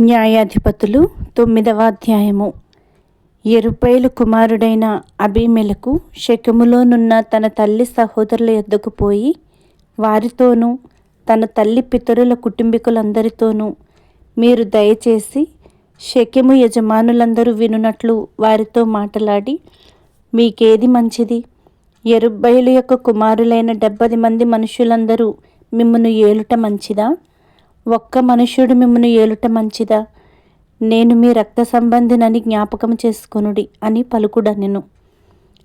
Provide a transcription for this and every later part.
న్యాయాధిపతులు తొమ్మిదవ అధ్యాయము. ఎరుపైలు కుమారుడైన అభిమెలకు శకములోనున్న తన తల్లి సహోదరుల యొద్దకు పోయి వారితోనూ తన తల్లి పితరుల కుటుంబీకులందరితోనూ మీరు దయచేసి శకెము యజమానులందరూ వినున్నట్లు వారితో మాట్లాడి మీకేది మంచిది? ఎరుబ్బైలు యొక్క కుమారులైన డెబ్బది మంది మనుషులందరూ మిమ్మను ఏలుట మంచిదా? ఒక్క మనుష్యుడు మిమ్మను ఏలుట మంచిదా? నేను మీ రక్త సంబంధినని జ్ఞాపకం చేసుకొనుడి అని పలుకుడనెను.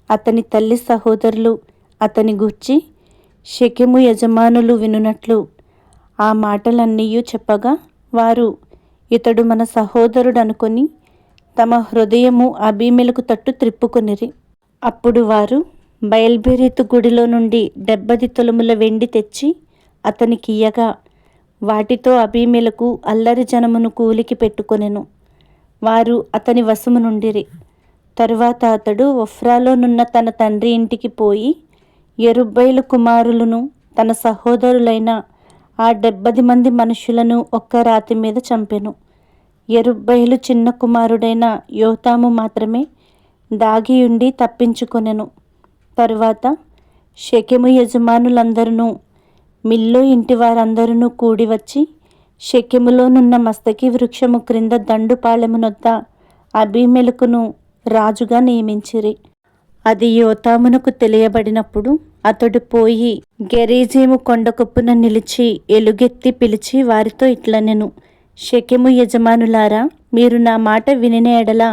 అతని తల్లి సహోదరులు అతని గూర్చి శకెము యజమానులు వినున్నట్లు ఆ మాటలన్నీ చెప్పగా వారు ఇతడు మన సహోదరుడు అనుకొని తమ హృదయము అభిమెలకు తట్టు త్రిప్పుకొనిరి. అప్పుడు వారు బయల్బెరీతు గుడిలో నుండి డెబ్బది తొలుముల వెండి తెచ్చి అతనికియ్యగా వాటితో అభిమేలకు అల్లరి జనమును కూలికి పెట్టుకొనెను. వారు అతని వశము నుండిరి. తరువాత అతడు ఒఫ్రాలోనున్న తన తండ్రి ఇంటికి పోయి ఎరుబ్బైలు కుమారులను తన సహోదరులైన ఆ డెబ్బది మంది మనుషులను ఒక్క రాతి మీద చంపెను. ఎరుబ్బైలు చిన్న కుమారుడైన యోతాము మాత్రమే దాగియుండి తప్పించుకొనెను. తరువాత షెకెము యజమానులందరూ మిల్లు ఇంటి వారందరూ కూడి వచ్చి శక్యములోనున్న మస్తకి వృక్షము క్రింద దండుపాళెమునొద్ద అభిమెలకును రాజుగా నియమించిరి. అది యోతామునకు తెలియబడినప్పుడు అతడు పోయి గెరీజీము కొండకొప్పున నిలిచి ఎలుగెత్తి పిలిచి వారితో ఇట్లనెను శకెము యజమానులారా మీరు నా మాట వినిన ఎడల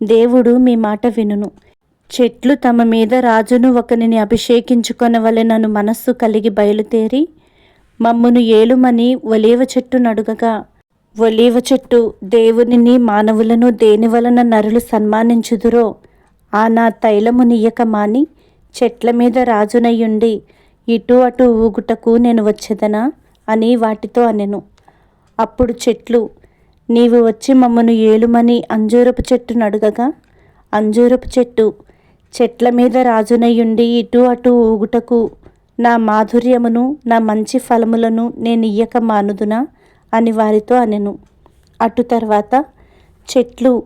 దేవుడు మీ మాట వినును. చెట్లు తమ మీద రాజును ఒకనిని అభిషేకించుకొనవలెనను మనస్సు కలిగి బయలుదేరి మమ్మును ఏలుమని ఒలీవ చెట్టు నడుగగా. ఒలీవ చెట్టు దేవునిని మానవులను దేని వలన నరులు సన్మానించుదురో ఆ నా తైలము నీయక మాని చెట్ల మీద రాజునయ్యుండి ఇటు అటు ఊగుటకు నేను వచ్చేదనా అని వాటితో అనెను. అప్పుడు చెట్లు నీవు వచ్చి మమ్మను ఏలుమని అంజూరపు చెట్టు నడుగగా. అంజూరపు చెట్టు చెట్ల మీద రాజునయ్యుండి ఇటు అటు ఊగుటకు నా మాధుర్యమును నా మంచి ఫలములను నేను ఇయ్యక మానుదునా? అని వారితో అనెను. అటు తర్వాత చెట్లు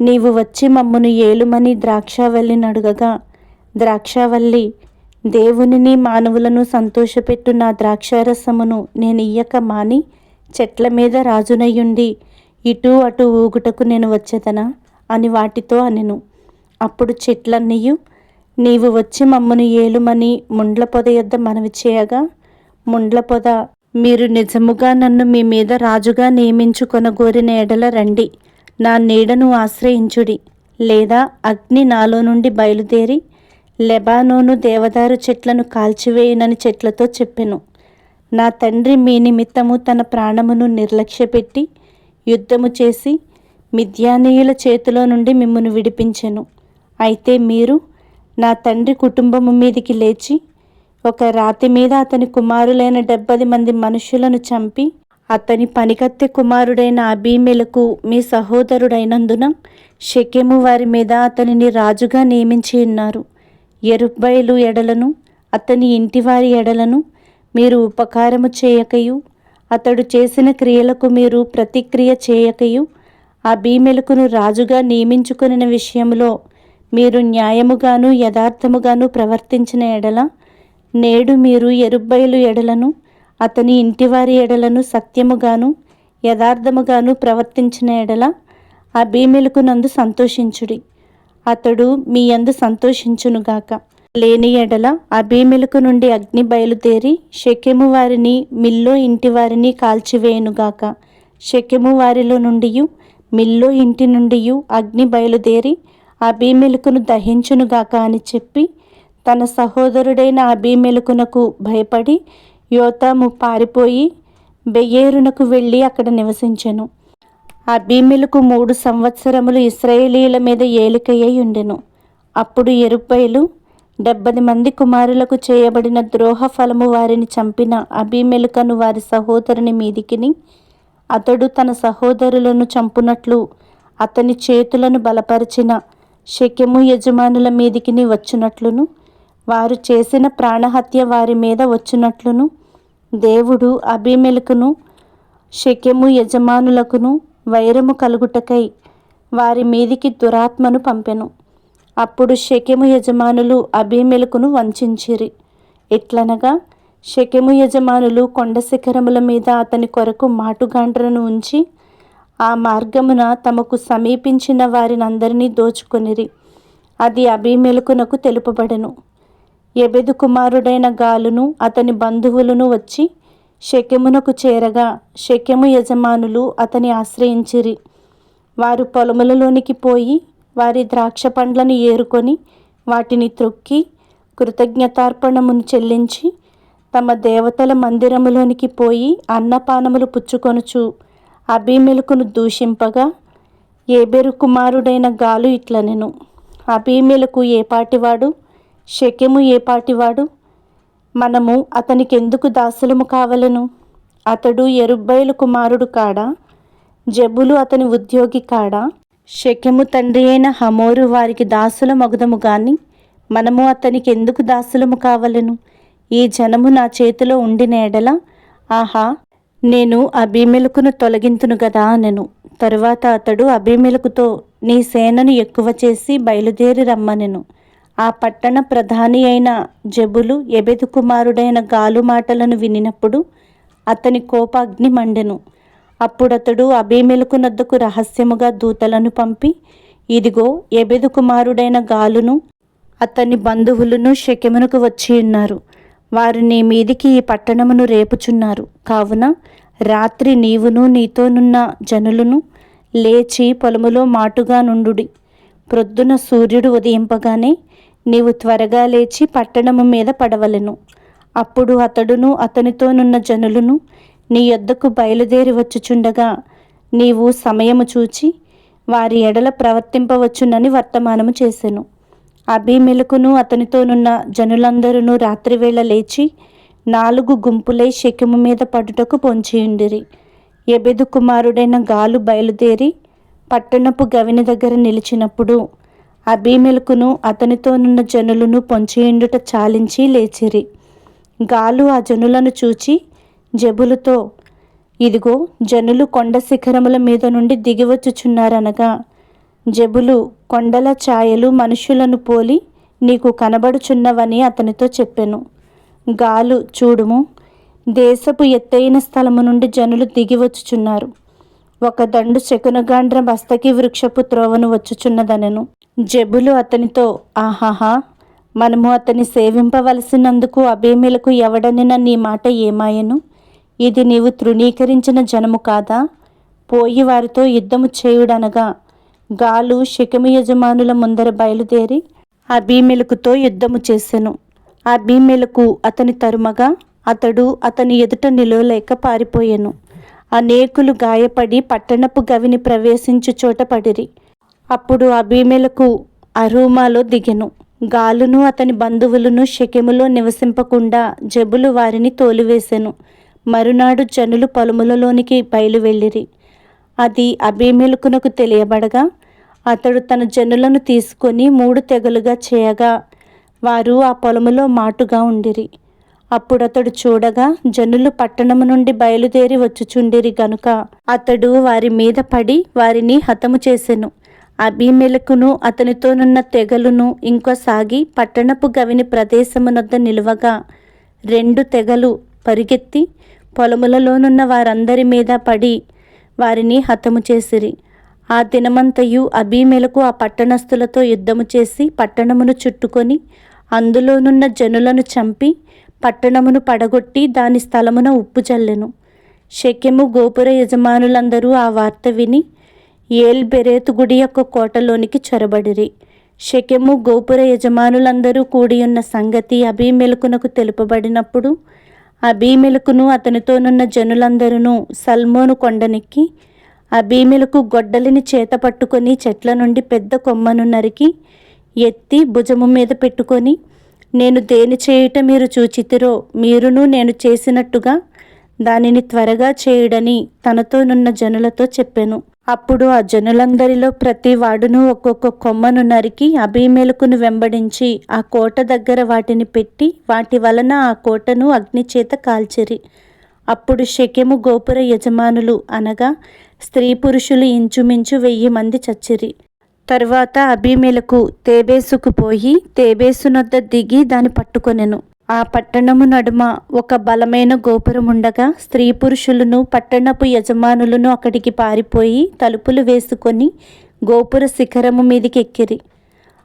నీవు వచ్చి మమ్మను ఏలుమని ద్రాక్షావల్లిని అడుగగా ద్రాక్షావల్లి దేవునిని మానవులను సంతోషపెట్టు నా ద్రాక్షారసమును నేను ఇయ్యక మాని చెట్ల మీద రాజునయ్యుండి ఇటు అటు ఊగుటకు నేను వచ్చేదనా? అని వాటితో అనెను. అప్పుడు చెట్లన్నీయు నీవు వచ్చి మమ్మను ఏలుమని ముండ్ల పొద యొద్ద మనవి చేయగా ముండ్ల పొద మీరు నిజముగా నన్ను మీ మీద రాజుగా నియమించుకొనగోరిన ఎడల రండి. నా నీడను ఆశ్రయించుడి. లేదా అగ్ని నాలో నుండి బయలుదేరి లెబానోను దేవదారు చెట్లను కాల్చివేయనని చెట్లతో చెప్పెను. నా తండ్రి మీ నిమిత్తము తన ప్రాణమును నిర్లక్ష్యపెట్టి యుద్ధము చేసి మిథ్యానీయుల చేతిలో నుండి మిమ్మను విడిపించెను. అయితే మీరు నా తండ్రి కుటుంబము మీదికి లేచి ఒక రాతి మీద అతని కుమారులైన డెబ్బది మంది మనుషులను చంపి అతని పనికత్తె కుమారుడైన అభిమేలకు మీ సహోదరుడైనందున షెకెము వారి మీద అతనిని రాజుగా నియమించి ఉన్నారు. ఎరుబ్బైలు ఎడలను అతని ఇంటివారి ఎడలను మీరు ఉపకారము చేయకయు అతడు చేసిన క్రియలకు మీరు ప్రతిక్రియ చేయకయు అబీమెలకును రాజుగా నియమించుకున్న విషయంలో మీరు న్యాయముగాను యథార్థముగాను ప్రవర్తించిన ఎడల నేడు మీరు ఎరుబ్బయలు ఎడలను అతని ఇంటివారి ఎడలను సత్యముగాను యథార్థముగాను ప్రవర్తించిన ఎడల ఆ భీమిలకు నందు సంతోషించుడి. అతడు మీ అందు సంతోషించునుగాక లేని ఎడల అభీమెలకు నుండి అగ్ని బయలుదేరి శకెము వారిని మిల్లో ఇంటి వారిని కాల్చివేయునుగాక శకెము వారిలో నుండి మిల్లో ఇంటి నుండి అగ్ని బయలుదేరి అభిమెలుకును దహించునుగాక అని చెప్పి తన సహోదరుడైన అభిమెలుకునకు భయపడి యోతాము పారిపోయి బెయ్యేరునకు వెళ్ళి అక్కడ నివసించెను. అభిమెలకు మూడు సంవత్సరములు ఇస్రాయేలీల మీద ఏలికయ్యై ఉండెను. అప్పుడు ఎరుపైలు డెబ్బది మంది కుమారులకు చేయబడిన ద్రోహ ఫలము వారిని చంపిన అభిమెలుకను వారి సహోదరుని మీదికిని అతడు తన సహోదరులను చంపునట్లు అతని చేతులను బలపరిచిన శక్యము యజమానుల మీదికి వచ్చినట్లును. వారు చేసిన ప్రాణహత్య వారి మీద వచ్చినట్లును. దేవుడు అభిమెలకును శక్యము యజమానులకును వైరము కలుగుటకై వారి మీదికి దురాత్మను పంపెను. అప్పుడు షెకెము యజమానులు అభిమెలకును వంచిరి ఎట్లనగా షెకెము యజమానులు కొండ శిఖరముల మీద అతని కొరకు మాటుగాండ్రను ఉంచి ఆ మార్గమున తమకు సమీపించిన వారినందరినీ దోచుకొనిరి. అది అభిమెలకునకు తెలుపబడెను. ఎబెదు కుమారుడైన గాలును అతని బంధువులను వచ్చి శక్యమునకు చేరగా శక్యము యజమానులు అతని ఆశ్రయించిరి. వారు పొలములలోనికి పోయి వారి ద్రాక్ష పండ్లను ఏరుకొని వాటిని త్రొక్కి కృతజ్ఞతార్పణమును చెల్లించి తమ దేవతల మందిరములోనికి పోయి అన్నపానములు పుచ్చుకొనుచు అభిమెలకును దూషింపగా ఏబెరు కుమారుడైన గాలు ఇట్లనెను అభిమెలకు ఏపాటివాడు షెకెము ఏపాటివాడు మనము అతనికి ఎందుకు దాసులము కావలను? అతడు ఎరుబ్బైలు కుమారుడు కాడా? జబులు అతని ఉద్యోగి కాడా? షెకెము తండ్రి అయిన హమోరు వారికి దాసుల మగుదము గాని మనము అతనికి ఎందుకు దాసులము కావలను? ఈ జనము నా చేతిలో ఉండిన ఎడల ఆహా నేను అభిమెలకును తొలగింతును గదా అనెను. తరువాత అతడు అభిమెలకుతో నీ సేనను ఎక్కువ చేసి బయలుదేరి రమ్మనెను. ఆ పట్టణ ప్రధాని అయిన జబులు ఎబెదు కుమారుడైన గాలు మాటలను వినినప్పుడు అతని కోపాగ్ని మండెను. అప్పుడతడు అభిమెలకునద్దకు రహస్యముగా దూతలను పంపి ఇదిగో ఎబెదు కుమారుడైన గాలును అతని బంధువులను షెకెమునకు వచ్చి ఉన్నారు. వారు నీ మీదికి ఈ పట్టణమును రేపుచున్నారు. కావున రాత్రి నీవును నీతోనున్న జనులను లేచి పొలములో మాటుగా నుండుడి. ప్రొద్దున సూర్యుడు ఉదయింపగానే నీవు త్వరగా లేచి పట్టణము మీద పడవలెను. అప్పుడు అతడును అతనితోనున్న జనులను నీ యొద్దకు బయలుదేరి వచ్చుచుండగా నీవు సమయము చూచి వారి ఎడల ప్రవర్తింపవచ్చునని వర్తమానము చేసెను. అభిమెలకును అతనితోనున్న జనులందరూ రాత్రివేళ లేచి నాలుగు గుంపులై శకము మీద పడుటకు పొంచియుండిరి. ఎబెదు కుమారుడైన గాలు బయలుదేరి పట్టణపు గవిని దగ్గర నిలిచినప్పుడు అభిమెలకును అతనితోనున్న జనులను పొంచియుండుట చాలించి లేచిరి. గాలు ఆ జనులను చూచి జబులతో ఇదిగో జనులు కొండ శిఖరముల మీద నుండి దిగివచ్చుచున్నారనగా జబులు కొండల ఛాయలు మనుషులను పోలి నీకు కనబడుచున్నవని అతనితో చెప్పెను. గాలు చూడుము దేశపు ఎత్తైన స్థలము నుండి జనులు దిగివచ్చుచున్నారు ఒక దండు శకునగాండ్ర బస్తకి వృక్షపు త్రోవను వచ్చుచున్నదనెను. జబులు అతనితో ఆహాహా మనము అతని సేవింపవలసినందుకు అభేమిలకు ఎవడనిన నీ మాట ఏమాయను? ఇది నీవు తృణీకరించిన జనము కాదా? పోయి వారితో యుద్ధము చేయుడనగా గాలు శకము యజమానుల ముందర బయలుదేరి అబీమెలకుతో యుద్ధము చేసెను. అబీమెలకు అతని తరుమగా అతడు అతని ఎదుట నిలవలేక పారిపోయెను. అనేకులు గాయపడి పట్టణపు గవిని ప్రవేశించు చోట పడిరి. అప్పుడు అబీమెలకు అరూమాలో దిగెను. గాలును అతని బంధువులను షెకెములో నివసింపకుండా జబులు వారిని తోలివేసెను. మరునాడు జనులు పొలములలోనికి బయలు వెళ్ళిరి అది అభిమేలుకునకు తెలియబడగా అతడు తన జనులను తీసుకొని మూడు తెగలుగా చేయగా వారు ఆ పొలములో మాటుగా ఉండిరి. అప్పుడతడు చూడగా జనులు పట్టణము నుండి బయలుదేరి వచ్చుచుండిరి గనుక అతడు వారి మీద పడి వారిని హతము చేసెను. అభిమెలకును అతనితోనున్న తెగలును ఇంకో సాగి పట్టణపు గవిని ప్రదేశమునొద్ద నిలువగా రెండు తెగలు పరిగెత్తి పొలములలోనున్న వారందరి మీద పడి వారిని హతము చేసిరి. ఆ దినమంతయు అభిమెలకు ఆ పట్టణస్థులతో యుద్ధము చేసి పట్టణమును చుట్టుకొని అందులోనున్న జనులను చంపి పట్టణమును పడగొట్టి దాని స్థలమున ఉప్పు చల్లెను షెకెము గోపుర యజమానులందరూ ఆ వార్త విని ఏల్ బెరేతు గుడి యొక్క కోటలోనికి చొరబడిరి. షెకెము గోపుర యజమానులందరూ కూడియున్న సంగతి అభిమెలకునకు తెలుపబడినప్పుడు అబీమెలకును అతనితోనున్న జనులందరూ సల్మోను కొండనెక్కి అబీమెలకు గొడ్డలిని చేత పట్టుకొని చెట్ల నుండి పెద్ద కొమ్మను నరికి ఎత్తి భుజము మీద పెట్టుకొని నేను దేని చేయుట మీరు చూచితిరో మీరును నేను చేసినట్టుగా దానిని త్వరగా చేయుడని తనతోనున్న జనులతో చెప్పాను. అప్పుడు ఆ జనులందరిలో ప్రతి వాడును ఒక్కొక్క కొమ్మను నరికి అభిమేలకును వెంబడించి ఆ కోట దగ్గర వాటిని పెట్టి వాటి వలన ఆ కోటను అగ్నిచేత కాల్చిరి. అప్పుడు షెకెము గోపుర యజమానులు అనగా స్త్రీ పురుషులు ఇంచుమించు వెయ్యి మంది చచ్చిరి. తరువాత అభిమేలకు తేబేసుకు పోయి తేబేసునొద్ద దిగి దాని పట్టుకొనెను. ఆ పట్టణము నడుమ ఒక బలమైన గోపురం ఉండగా స్త్రీ పురుషులను పట్టణపు యజమానులను అక్కడికి పారిపోయి తలుపులు వేసుకొని గోపుర శిఖరము మీదకి ఎక్కిరి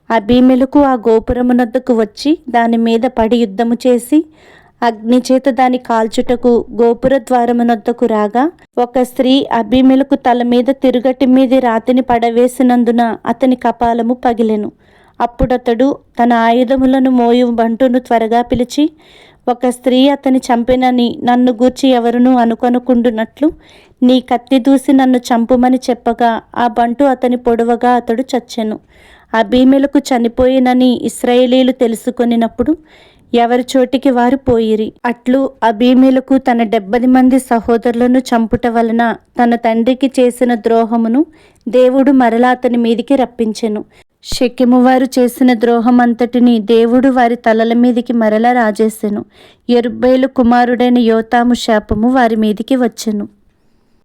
అభిమెలకు ఆ గోపురమునద్దకు వచ్చి దాని మీద పడి యుద్ధము చేసి అగ్ని చేత దాని కాల్చుటకు గోపుర ద్వారమునొద్దకు రాగా ఒక స్త్రీ అభిమెలకు తల మీద తిరుగటి మీది రాతిని పడవేసినందున అతని కపాలము పగిలెను. అప్పుడతడు తన ఆయుధములను మోయు బంటును త్వరగా పిలిచి ఒక స్త్రీ అతని చంపినని నన్ను గూర్చి ఎవరునూ అనుకొనుకుండునట్లు నీ కత్తి దూసి నన్ను చంపుమని చెప్పగా ఆ బంటు అతని పొడవగా అతడు చచ్చెను. అబీమెలకు చనిపోయినని ఇస్రాయేలీలు తెలుసుకొనినప్పుడు ఎవరి చోటికి వారు పోయిరి? అట్లు అబీమెలకు తన డెబ్బది మంది సహోదరులను చంపుట వలన తన తండ్రికి చేసిన ద్రోహమును దేవుడు మరలా అతని మీదికి రప్పించెను. షెకెము వారు చేసిన ద్రోహం అంతటిని దేవుడు వారి తలల మీదికి మరలా రాజేసెను. ఎరుబ్బేలు కుమారుడైన యోతాము శాపము వారి మీదికి వచ్చెను.